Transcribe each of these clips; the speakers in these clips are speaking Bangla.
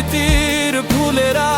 স্মৃতির ফুলেরা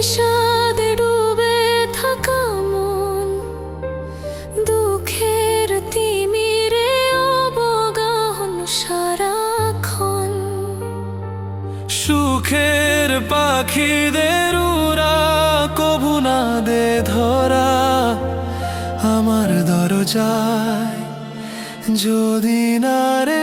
বিষাদে ডুবে থাকা মন, দুঃখের তিমিরে অবগাহন সারাক্ষণ। সুখের পাখিদের উরা কভু না দে ধরা, আমার দরজায় যদি না রে